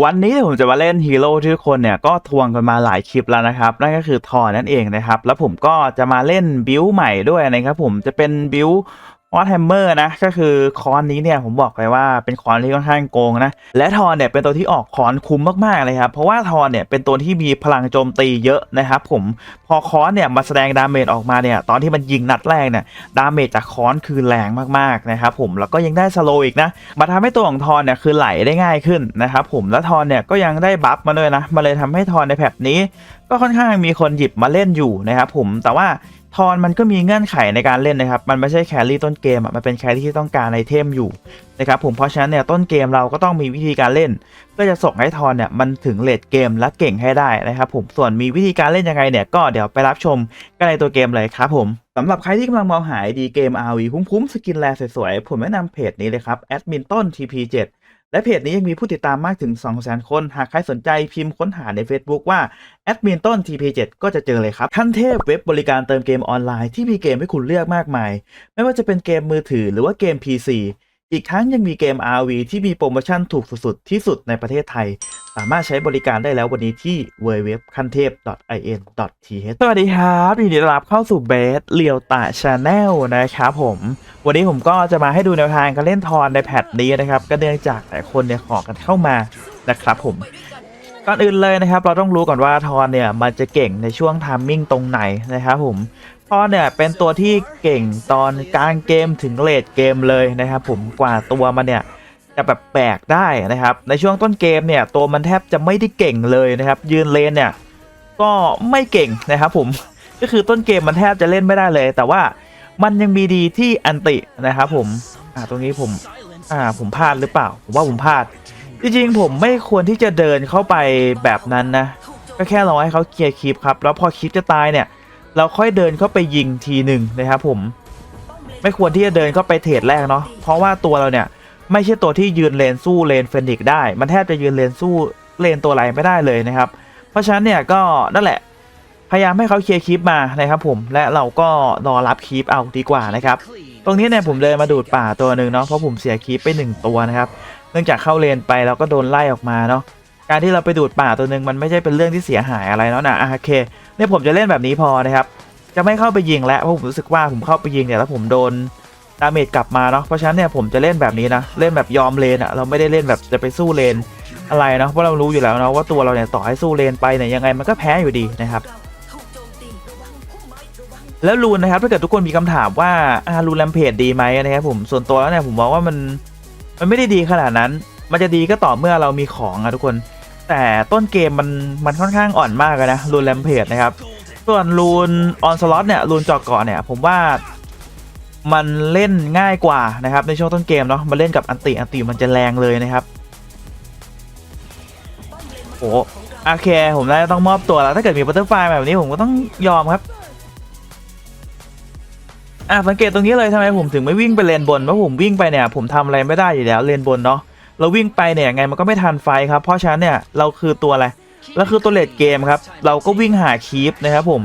วันนี้ผมจะมาเล่นฮีโร่ที่ทุกคนเนี่ยก็ทวงกันมาหลายคลิปแล้วนะครับ นั่นก็คือทอนั่นเองนะครับ แล้วผมก็จะมาเล่นบิวใหม่ด้วยนะครับผมจะเป็นบิวว อตแฮมเมอร์นะก็คือคอนนี้เนี่ยผมบอกเลยว่าเป็นคอนที่ค่อนข้างโกงนะและทอนเนี่ยเป็นตัวที่ออกคอนคุ้มมากๆเลยครับเพราะว่าทอนเนี่ยเป็นตัวที่มีพลังโจมตีเยอะนะครับผมพอคอนเนี่ยมาแสดงดาเมจออกมาเนี่ยตอนที่มันยิงนัดแรกเนี่ยดาเมจจากค้อนคือแรงมากๆนะครับผมแล้วก็ยังได้สโลว์อีกนะมาทำให้ตัวของทอนเนี่ยคือไหลได้ง่ายขึ้นนะครับผมแล้วทอนเนี่ยก็ยังได้บัฟมาด้วยนะมาเลยทำให้ทอนในแพทนี้ ก็ค่อนข้างมีคนหยิบมาเล่นอยู่นะครับผมแต่ว่า ทอนมันก็มีเงื่อนไขในการเล่นนะครับ มันไม่ใช่แครี่ต้นเกมอะ มันเป็นแครี่ที่ต้องการไอเทมอยู่นะครับผม เพราะฉะนั้นเนี่ยต้นเกมเราก็ต้องมีวิธีการเล่น เพื่อจะส่งให้ทอนเนี่ยมันถึงเลดเกมและเก่งให้ได้นะครับผม ส่วนมีวิธีการเล่นยังไงเนี่ยก็เดี๋ยวไปรับชมกันในตัวเกมเลยครับผมสำหรับใครที่กำลังมองหาดีเกม RV คุ้มๆสกินแลสวยๆ ผมแนะนำเพจนี้เลยครับแอดมินต้น TP7 และเพจนี้ยังมีผู้ติดตามมากถึง200,000คน หากใครสนใจพิมพ์ค้นหาใน Facebook ว่าแอดมินต้น TP7 ก็จะเจอเลยครับ ขั้นเทพเว็บบริการเติมเกมออนไลน์ที่มีเกมให้คุณเลือกมากมาย ไม่ว่าจะเป็นเกมมือถือหรือว่าเกม PC อีกทั้งยังมีเกม RV ที่มีโปรโมชั่นถูกสุดๆที่สุดในประเทศไทย สามารถใช้บริการได้แล้ววันนี้ที่ w w w คันเทพ .in.th สวัสดีครับยินดีต้อนรับเข้าสู่เบสเลียวตาชาแนลนะครับผม วันนี้ผมก็จะมาให้ดูแนวทางการเล่นทอนในแพทนี้นะครับ ก็เนื่องจากหลายคนเนี่ยขอกันเข้ามานะครับผม ก่อนอื่นเลยนะครับ เราต้องรู้ก่อนว่าทอนเนี่ยมันจะเก่งในช่วงทามมิ่งตรงไหนนะครับผมทอนเนี่ยเป็นตัวที่เก่งตอนกลางเกมถึงเลดเกมเลยนะครับผมกว่าตัวมันเนี่ย จะแบบแบกได้นะครับ ในช่วงต้นเกมเนี่ยตัวมันแทบจะไม่ได้เก่งเลยนะครับ ยืนเลนเนี่ยก็ไม่เก่งนะครับผมก็คือต้นเกมมันแทบจะเล่นไม่ได้เลย แต่ว่ามันยังมีดีที่อันตินะครับผมอ่าตรงนี้ผมอ่าผมพลาดหรือเปล่า ผมว่าผมพลาด จริงๆผมไม่ควรที่จะเดินเข้าไปแบบนั้นนะ ก็แค่รอให้เขาเคลียร์คลิปครับ แล้วพอคลิปจะตายเนี่ย เราค่อยเดินเข้าไปยิงทีหนึ่งนะครับผม ไม่ควรที่จะเดินเข้าไปเทรดแรกเนาะเพราะว่าตัวเราเนี่ย ไม่ใช่ตัวที่ยืนเลนสู้เลนเฟนิกได้ มันแทบจะยืนเลนสู้เลนตัวอะไรไม่ได้เลยนะครับ เพราะฉะนั้นเนี่ยก็นั่นแหละ พยายามให้เขาเคลียร์คลิปมานะครับผม และเราก็รอรับคลิปเอาดีกว่านะครับ ตรงนี้เนี่ยผมเดินมาดูดป่าตัวหนึ่งเนาะ เพราะผมเสียคลิปไปหนึ่งตัวนะครับ เนื่องจากเข้าเลนไปแล้วก็โดนไล่ออกมาเนาะ การที่เราไปดูดป่าตัวหนึ่งมันไม่ใช่เป็นเรื่องที่เสียหายอะไรแล้วนะอะโอเค เนี่ยผมจะเล่นแบบนี้พอนะครับ จะไม่เข้าไปยิงแล้ว เพราะผมรู้สึกว่าผมเข้าไปยิงเนี่ยแล้วผมโดน ดาเมจกลับมาเนาะเพราะฉะนั้นเนี่ยผมจะเล่นแบบนี้นะ เล่นแบบยอมเลนอะเราไม่ได้เล่นแบบจะไปสู้เลนอะไรเนาะเพราะเรารู้อยู่แล้วนะว่าตัวเราเนี่ยต่อให้สู้เลนไปเนี่ยยังไงมันก็แพ้อยู่ดีนะครับแล้วรูนนะครับถ้าเกิดทุกคนมีคำถามว่าอารูนแรมเพจดีไหมนะครับผมส่วนตัวแล้วเนี่ยผมมองว่ามันมันไม่ได้ดีขนาดนั้น มันจะดีก็ต่อเมื่อเรามีของอะทุกคน แต่ต้นเกมมันมันค่อนข้างอ่อนมากนะรูนแรมเพจนะครับส่วนรูนออนสล็อตเนี่ยรูนจาะเกาะเนี่ยผมว่า มันเล่นง่ายกว่านะครับในช่วงต้นเกมเนาะมาเล่นกับอันติอันติมันจะแรงเลยนะครับโอ้โอเคผมน่าจะต้องมอบตัวแล้วถ้าเกิดมีบัตเตอร์ไฟแบบนี้ผมก็ต้องยอมครับอะสังเกตตรงนี้เลยทำไมผมถึงไม่วิ่งไปเลนบนเพราะผมวิ่งไปเนี่ยผมทำอะไรไม่ได้อยู่แล้วเลนบนเนาะเราวิ่งไปเนี่ยไงมันก็ไม่ทันไฟครับเพราะฉะนั้นเนี่ยเราคือตัวอะไรเราคือตัวเลดเกมครับเราก็วิ่งหาคีปนะครับผม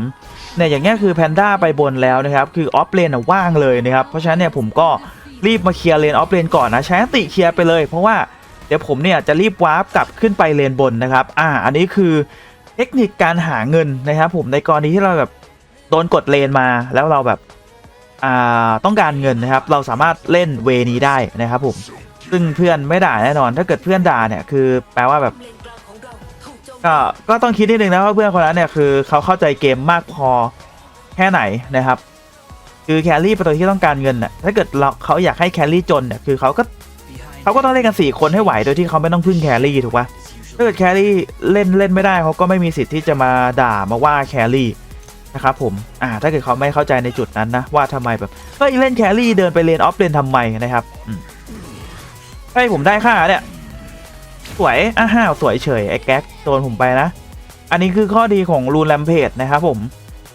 เนี่ยอย่างเงี้ยคือแพนด้าไปบนแล้วนะครับคือออฟเลนว่างเลยนะครับเพราะฉะนั้นเนี่ยผมก็รีบมาเคลียร์เลนออฟเลนก่อนนะใช้ติเคลียร์ไปเลย เพราะว่าเดี๋ยวผมเนี่ยจะรีบวาร์ปกลับขึ้นไปเลนบนนะครับอ่าอันนี้คือเทคนิคการหาเงินนะครับผมในกรณีที่เราแบบโดนกดเลนมาแล้วเราแบบอ่าต้องการเงินนะครับ เราสามารถเล่นเวนี้ได้นะครับผมซึ่งเพื่อนไม่ด่าแน่นอน ถ้าเกิดเพื่อนด่าเนี่ยคือแปลว่าแบบ ก็ก็ต้องคิดนิดนึงนะว่าเพื่อนคนนั้นเนี่ยคือเขาเข้าใจเกมมากพอแค่ไหนนะครับ คือแคลรี่เป็นตัวที่ต้องการเงินน่ะถ้าเกิดเราเขาอยากให้แคลรี่จนเนี่ยคือเขาก็เขาก็ต้องเล่นกันสี่คนให้ไหวโดยที่เขาไม่ต้องพึ่งแคลรี่ถูกปะถ้าเกิดแคลรี่เล่นเล่นไม่ได้เขาก็ไม่มีสิทธิ์ที่จะมาด่ามาว่าแคลรี่นะครับผม อ่า ถ้าเกิดเขาไม่เข้าใจในจุดนั้นนะ ว่าทำไมแบบ เฮ้ย เล่นแครี่เดินไปเลนออฟเลนทำไมนะครับ อืมเฮ้ย ผมได้ค่าเนี่ย สวยอ้าห้าวสวยเฉยไอ้แก๊กโดนผมไปนะ อันนี้คือข้อดีของรูนแรมเพจนะครับผม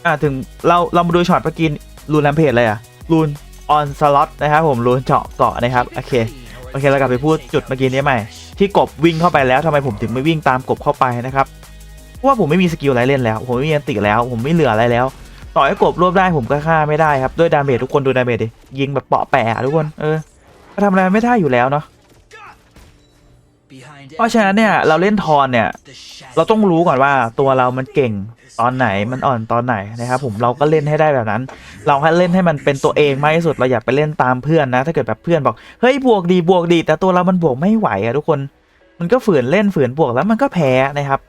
อ่าถึงเราเรามาดูช็อตเมื่อกี้รูนแรมเพจเลยอะรูนออนสล็อตนะครับผมรูนเจาะเกาะนะครับโอเคโอเคเรากลับไปพูดจุดเมื่อกี้นี้ใหม่ ที่กบวิ่งเข้าไปแล้วทำไมผมถึงไม่วิ่งตามกบเข้าไปนะครับเพราะว่าผมไม่มีสกิลอะไรเล่นแล้ว ผมไม่มีอันติแล้ว ผมไม่เหลืออะไรแล้ว ต่อให้กบรวบได้ผมก็ฆ่าไม่ได้ครับด้วยดาเมจทุกคนดูดาเมจดิยิงแบบเปาะแปะทุกคนเออก็ทำอะไรไม่ได้อยู่แล้วเนาะ เพราะฉะนั้นเนี่ยเราเล่นทอนเนี่ย เราต้องรู้ก่อนว่าตัวเรามันเก่งตอนไหนมันอ่อนตอนไหนนะครับผมเราก็เล่นให้ได้แบบนั้น เราให้เล่นให้มันเป็นตัวเองมากที่สุดเราอย่าไปเล่นตามเพื่อนนะ ถ้าเกิดแบบเพื่อนบอกเฮ้ยบวกดีบวกดี แต่ตัวเรามันบวกไม่ไหวอะทุกคน มันก็ฝืนเล่นฝืนบวกแล้วมันก็แพ้นะครับ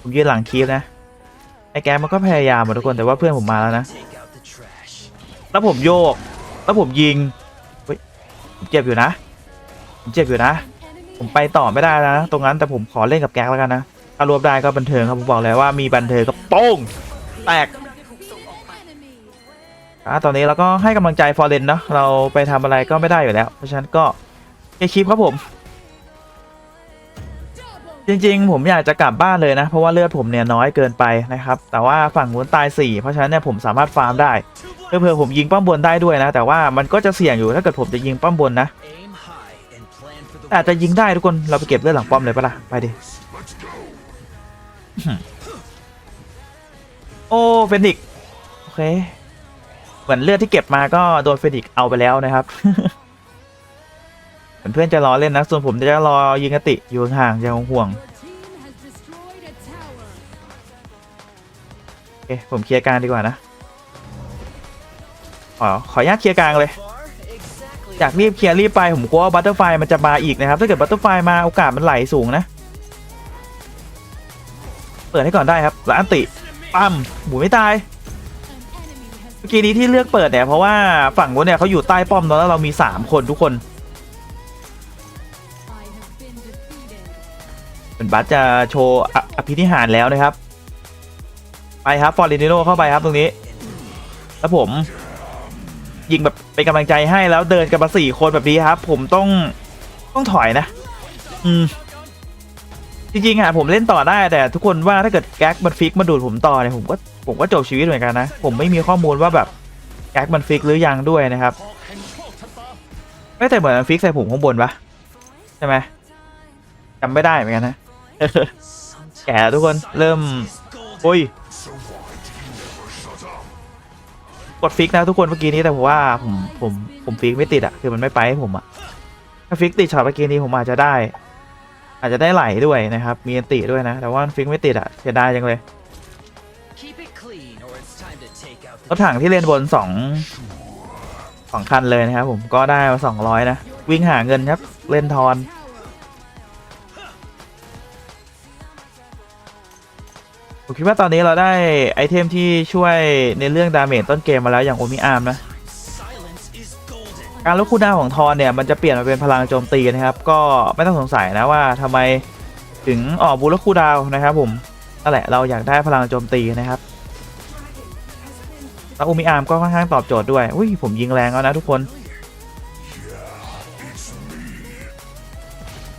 ผมยืนหลังคีฟนะไอ้แกมันก็พยายามอะทุกคนแต่ว่าเพื่อนผมมาแล้วนะแล้วผมโยก แล้วผมยิงเฮ้ยผมเจ็บอยู่นะผมเจ็บอยู่นะ ผมไปต่อไม่ได้นะ ตรงนั้นแต่ผมขอเล่นกับแก๊กแล้วกันนะ ถ้ารวบได้ก็บันเทิงครับผมบอกเลยว่ามีบันเทิงก็โป้งแตกอะตอนนี้เราก็ให้กำลังใจฟอร์เรนเนาะเราไปทำอะไรก็ไม่ได้อยู่แล้ว เพราะฉะนั้นก็เคคลิปครับผม จริงๆ ผมอยากจะกลับบ้านเลยนะ เพราะว่าเลือดผมเนี่ยน้อยเกินไปนะครับ แต่ว่าฝั่งนู้นตาย 4 เพราะฉะนั้นเนี่ยผมสามารถฟาร์มได้เพื่อผมยิงป้อมบนได้ด้วยนะ แต่ว่ามันก็จะเสี่ยงอยู่ถ้าเกิดผมจะยิงป้อมบนนะ อาจจะยิงได้ทุกคนเราไปเก็บเลือดหลังป้อมเลยปะล่ะไปดิโอ้เฟนิกโอเค เหมือนเลือดที่เก็บมาก็โดนเฟนิกเอาไปแล้วนะครับเหมือนเพื่อนจะรอเล่นนะส่วนผมจะรอยิงกติอยู่ห่างอย่างห่วงโอเคผมเคลียร์กางดีกว่านะขอขออนุญาตเคลียร์กลางเลย อยากรีบเคลียร์รีบไปผมกลัวว่าบัตเตอร์ไฟมันจะมาอีกนะครับ ถ้าเกิดบัตเตอร์ไฟมาโอกาสมันไหลสูงนะ เปิดให้ก่อนได้ครับแล้วอันติปั้มหมูไม่ตายเมื่อกี้นี้ที่เลือกเปิดเนี่ยเพราะว่าฝั่งนู้นเนี่ยเขาอยู่ใต้ป้อมแล้วเรามี3คนทุกคนเป็นบัตจะโชว์ออภินิหารแล้วนะครับ ไปครับฟอร์เรนิโนเข้าไปครับตรงนี้ แล้วผม ยิงแบบเป็นกำลังใจให้แล้วเดินกันมาสี่คนแบบนี้ครับ ผมต้องต้องถอยนะ อืม จริงๆอะผมเล่นต่อได้แต่ทุกคนว่าถ้าเกิดแก๊กมันฟิกมาดูดผมต่อเนี่ยผมก็ผมก็จบชีวิตเหมือนกันนะ ผมไม่มีข้อมูลว่าแบบแก๊กมันฟิกหรือยังด้วยนะครับไม่แต่เหมือนฟิกใส่ผมข้างบนปะใช่ไหมจำไม่ได้เหมือนกันนะแก่ทุกคนเริ่มโอ้ย กดฟิกนะทุกคนเมื่อกี้นี้แต่ผมว่าผมผมผมฟิกไม่ติดอะคือมันไม่ไปให้ผมอะถ้าฟิกติดช็อตเมื่อกี้นี้ผมอาจจะได้ อาจจะได้ไหลด้วยนะครับ มีอันติด้วยนะ แต่ว่าฟิกไม่ติดอะเสียดายจังเลยรถถังที่เล่นบนสองสองคันเลยนะครับผมก็ได้มาสองร้อยนะ วิ่งหาเงินครับ เล่นทอน ผมคิดว่าตอนนี้เราได้ไอเทมที่ช่วยในเรื่องดาเมจต้นเกมมาแล้วอย่างโอมิอาร์มนะ การลดคูลดาวของทอนเนี่ยมันจะเปลี่ยนมาเป็นพลังโจมตีนะครับ ก็ไม่ต้องสงสัยนะว่าทำไมถึงออกบูลคูลดาวน์นะครับผมนั่นแหละเราอยากได้พลังโจมตีนะครับแล้วโอมิอาร์มก็ค่อนข้างตอบโจทย์ด้วยอุ้ยผมยิงแรงแล้วนะทุกคน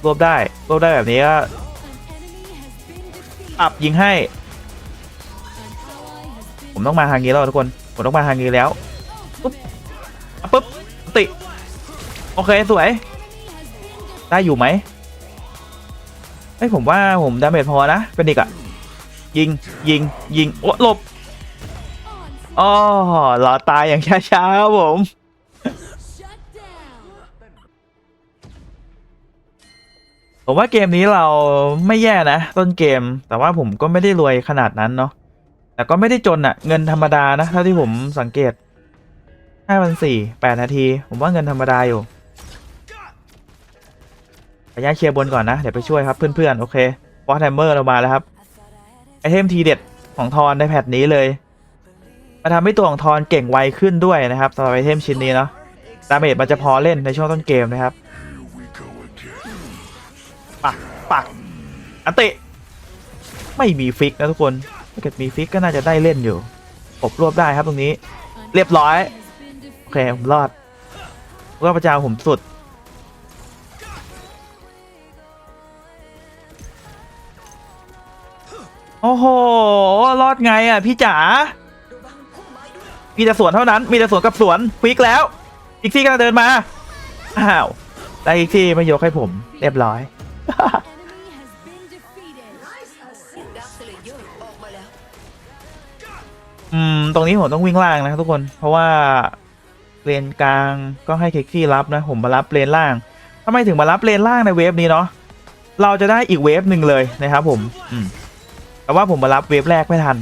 รวบได้รวบได้แบบนี้ก็อับยิงให้ ผมต้องมาทางนี้แล้วทุกคน ผมต้องมาทางนี้แล้วปุ๊บปุ๊บติโอเคสวย ได้อยู่ไหมเอ้ยผมว่าผมดาเมจพอนะเป็นอีกอะยิงยิงยิงโอ้หลบอ๋อรอตายอย่างช้าๆครับผมผมว่าเกมนี้เราไม่แย่นะ ต้นเกมแต่ว่าผมก็ไม่ได้รวยขนาดนั้นเนาะ แต่ก็ไม่ได้จนอะเงินธรรมดานะเท่าที่ผมสังเกตห้าพันสี่แปดนาที ผมว่าเงินธรรมดาอยู่ขออนุญาเคลียร์บนก่อนนะ เดี๋ยวไปช่วยครับเพื่อนๆ โอเคฟอสแฮมเมอร์เรามาแล้วครับ ไอเทมทีเด็ดของทอนในแพทนี้เลยมาทำให้ตัวของทอนเก่งไวขึ้นด้วยนะครับสำหรับไอเทมชิ้นนี้เนาะดาเมจมันจะพอเล่นในช่วงต้นเกมนะครับปักปักอันติไม่มีฟิกนะทุกคน ถ้าเกิดมีฟิกก็น่าจะได้เล่นอยู่ผมรวบได้ครับตรงนี้ เรียบร้อย โอเค ผมรอดรอดประจาผมสุด โอ้โห รอดไงอะ พี่จ๋า มีแต่สวนเท่านั้น มีแต่สวนกับสวนฟิกแล้ว อีกที่กำลังเดินมา อ้าวได้อีกที่ไม่ยกให้ผม เรียบร้อย อืม ตรงนี้ผมต้องวิ่งล่างนะครับทุกคน เพราะว่าเลนกลางก็ให้เคกซี่รับนะ ผมมารับเลนล่างทำไมถึงมารับเลนล่างในเวฟนี้เนาะ เราจะได้อีกเวฟหนึ่งเลยนะครับผม อืม แต่ว่าผมมารับเวฟแรกไม่ทัน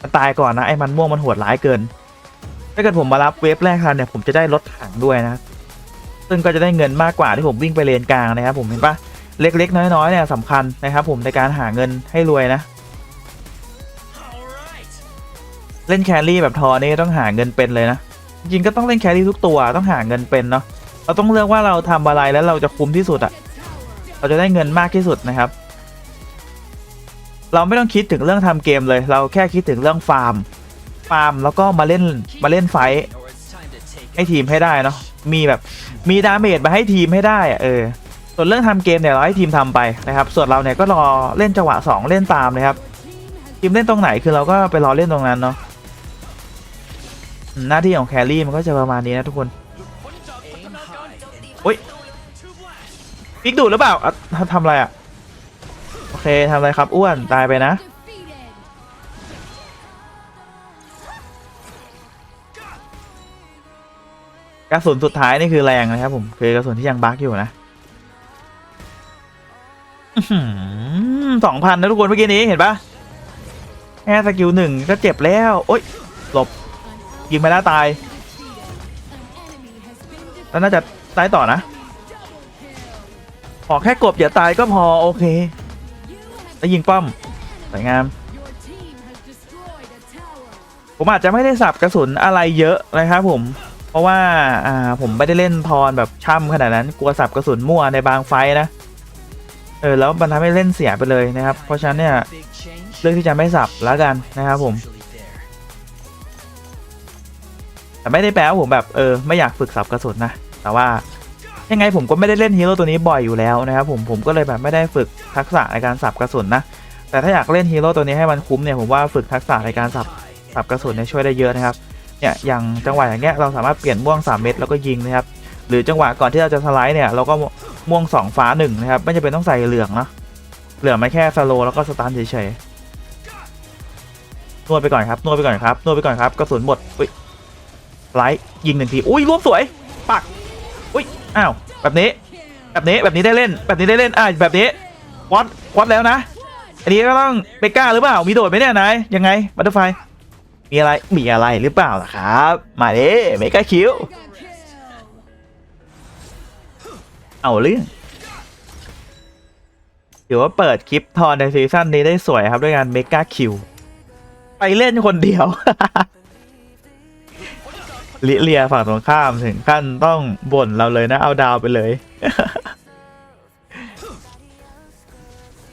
มันตายก่อนนะไอ้มันม่วงมันโหดร้ายเกิน ถ้าเกิดผมมารับเวฟแรกทันเนี่ยผมจะได้รถถังด้วยนะ ซึ่งก็จะได้เงินมากกว่าที่ผมวิ่งไปเลนกลางนะครับผมเห็นปะเล็กๆ น้อยๆเนี่ยสำคัญนะครับผมในการหาเงินให้รวยนะ เล่นแครี่แบบทอนี่ต้องหาเงินเป็นเลยนะ จริงก็ต้องเล่นแครี่ทุกตัวต้องหาเงินเป็นเนาะเราต้องเลือกว่าเราทำอะไรแล้วเราจะคุ้มที่สุดอะเราจะได้เงินมากที่สุดนะครับ เราไม่ต้องคิดถึงเรื่องทำเกมเลย เราแค่คิดถึงเรื่องฟาร์มฟาร์มแล้วก็มาเล่นมาเล่นไฟให้ทีมให้ได้เนาะมีแบบมีดาเมจมาให้ทีมให้ได้อะเออส่วนเรื่องทำเกมเนี่ยเราให้ทีมทำไปนะครับ ส่วนเราเนี่ยก็รอเล่นจังหวะสองเล่นตามนะครับทีมเล่นตรงไหนคือเราก็ไปรอเล่นตรงนั้นเนาะ หน้าที่ของแครี่มันก็จะประมาณนี้นะทุกคนโอ้ยพิกดูดหรือเปล่าอะทำทำอะไรอะ โอเคทำอะไรครับ อ้วน ตายไปนะ กระสุนสุดท้ายนี่คือแรงนะครับผมคือกระสุนที่ยังบั๊กอยู่นะสองพันนะทุกคนเมื่อกี้นี้เห็นปะแค่สกิลหนึ่งก็เจ็บแล้ว โอ๊ยหลบ ยิงไปแล้วตาย แล้วน่าจะตายต่อนะ ขอแค่กบอย่าตายก็พอโอเค แล้วยิงป้อมสวยงาม ผมอาจจะไม่ได้สับกระสุนอะไรเยอะนะครับผม เพราะว่าอ่าผมไม่ได้เล่นทอนแบบช่ำขนาดนั้น กลัวสับกระสุนมั่วในบางไฟนะ เออแล้วมันทำให้เล่นเสียไปเลยนะครับ เพราะฉะนั้นเนี่ยเลือกที่จะไม่สับแล้วกันนะครับผม แต่ไม่ได้แปลว่าผมแบบเออไม่อยากฝึกสับกระสุนนะแต่ว่ายังไงผมก็ไม่ได้เล่นฮีโร่ตัวนี้บ่อยอยู่แล้วนะครับผมผมก็เลยแบบไม่ได้ฝึกทักษะในการสับกระสุนนะแต่ถ้าอยากเล่นฮีโร่ตัวนี้ให้มันคุ้มเนี่ยผมว่าฝึกทักษะในการสับสับกระสุนเนี่ยช่วยได้เยอะนะครับเนี่ยอย่างจังหวะอย่างเงี้ยเราสามารถเปลี่ยนม่วง 3 เม็ดแล้วก็ยิงนะครับหรือจังหวะก่อนที่เราจะสไลด์เนี่ยเราก็ม่วง 2 ฟ้า1นะครับไม่จำเป็นต้องใส่เหลืองนะเหลืองไม่แค่สโลแล้วก็สตาร์ทเฉยๆนวดไปก่อนครับนวดไปก่อนครับนวดไปก่อนครับกระสุนหมดอุ้ย ไลท์ยิงหนึ่งที อุ้ยรวบสวย ปัก อุ้ย อ้าว แบบนี้ แบบนี้ แบบนี้ได้เล่น แบบนี้ได้เล่น อ่าแบบนี้ ควัดวัดแล้วนะ อันนี้ก็ต้องเบก้าหรือเปล่า มีโดดไหมเนี่ยนายยังไง บัตเตอร์ไฟ มีอะไร มีอะไรหรือเปล่าล่ะครับ มาเด้เมก้าคิว เอาเรื่องถือว่าเปิดคลิปทอนในซีซั่นนี้ได้สวยครับด้วยการเมก้าคิว ไปเล่นคนเดียว ลิเลียฝั่งตรงข้ามถึงขั้นต้องบ่นเราเลยนะ เอาดาวไปเลย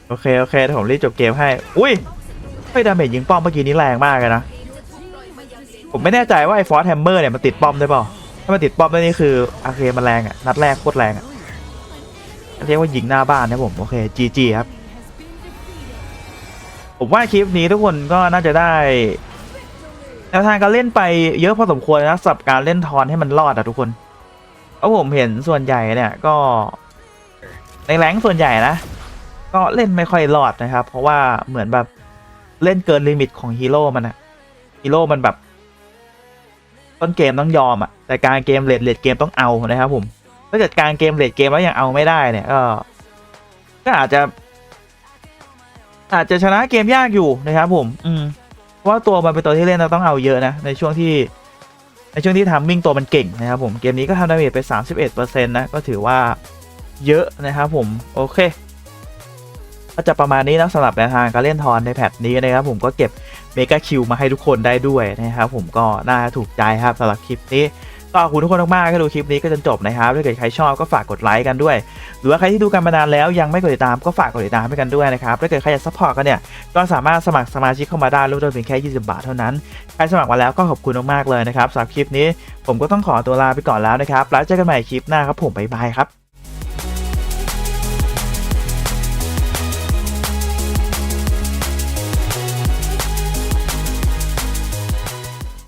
โอเค โอเคเดี๋ยวผมรีบจบเกมให้ อุ้ยเฮ้ดาเมจยิงป้อมเมื่อกี้นี้แรงมากเลยนะ ผมไม่แน่ใจว่าไอ้ฟอสแฮมเมอร์เนี่ยมันติดป้อมได้เปล่าถ้ามันติดป้อมได้นี่คือโอเคมันแรงอะนัดแรกโคตรแรงอะเรียกว่ายิงหน้าบ้านนะผม โอเค GG ครับ ผมว่าคลิปนี้ทุกคนก็น่าจะได้ แนวทางการเล่นไปเยอะพอสมควรนะสำหรับการเล่นทอนให้มันรอดอะทุกคนเพราะผมเห็นส่วนใหญ่เนี่ยก็ ในแรงส่วนใหญ่นะ ก็เล่นไม่ค่อยรอดนะครับ เพราะว่าเหมือนแบบเล่นเกินลิมิตของฮีโร่มันอะฮีโร่มันแบบ ต้นเกมต้องยอมอะแต่การเกมเลดเลดเกมต้องเอานะครับผมถ้าเกิดการเกมเลดเกมแล้วยังเอาไม่ได้เนี่ยก็ก็อาจจะ อาจจะชนะเกมยากอยู่นะครับผม อืม ว่าตัวมันเป็นตัวที่เล่นเราต้องเอาเยอะนะในช่วงที่ในช่วงที่ทำมิ่งตัวมันเก่งนะครับผมเกมนี้ก็ทำดาเมจไป 31%นะก็ถือว่าเยอะนะครับผมโอเค ก็จะประมาณนี้นะสำหรับแนวทางการเล่นทอนในแพทนี้นะครับผมก็เก็บเมกาคิวมาให้ทุกคนได้ด้วยนะครับผมก็น่าถูกใจครับสำหรับคลิปนี้ ก็ขอบคุณทุกคนมากๆที่ดูคลิปนี้ก็จนจบนะครับถ้าเกิดใครชอบก็ฝากกดไลค์กันด้วย หรือว่าใครที่ดูกันมานานแล้วยังไม่กดติดตามก็ฝากกดติดตามให้กันด้วยนะครับถ้าเกิดใครอยากซัพพอร์ตกันเนี่ยก็สามารถสมัครสมาชิกเข้ามาได้รูปต้นเพียงแค่20 บาทเท่านั้นใครสมัครมาแล้วก็ขอบคุณมากๆเลยนะครับสำหรับคลิปนี้ ผมก็ต้องขอตัวลาไปก่อนแล้วนะครับแล้วเจอกันใหม่คลิปหน้าครับผมบ๊ายบายครับ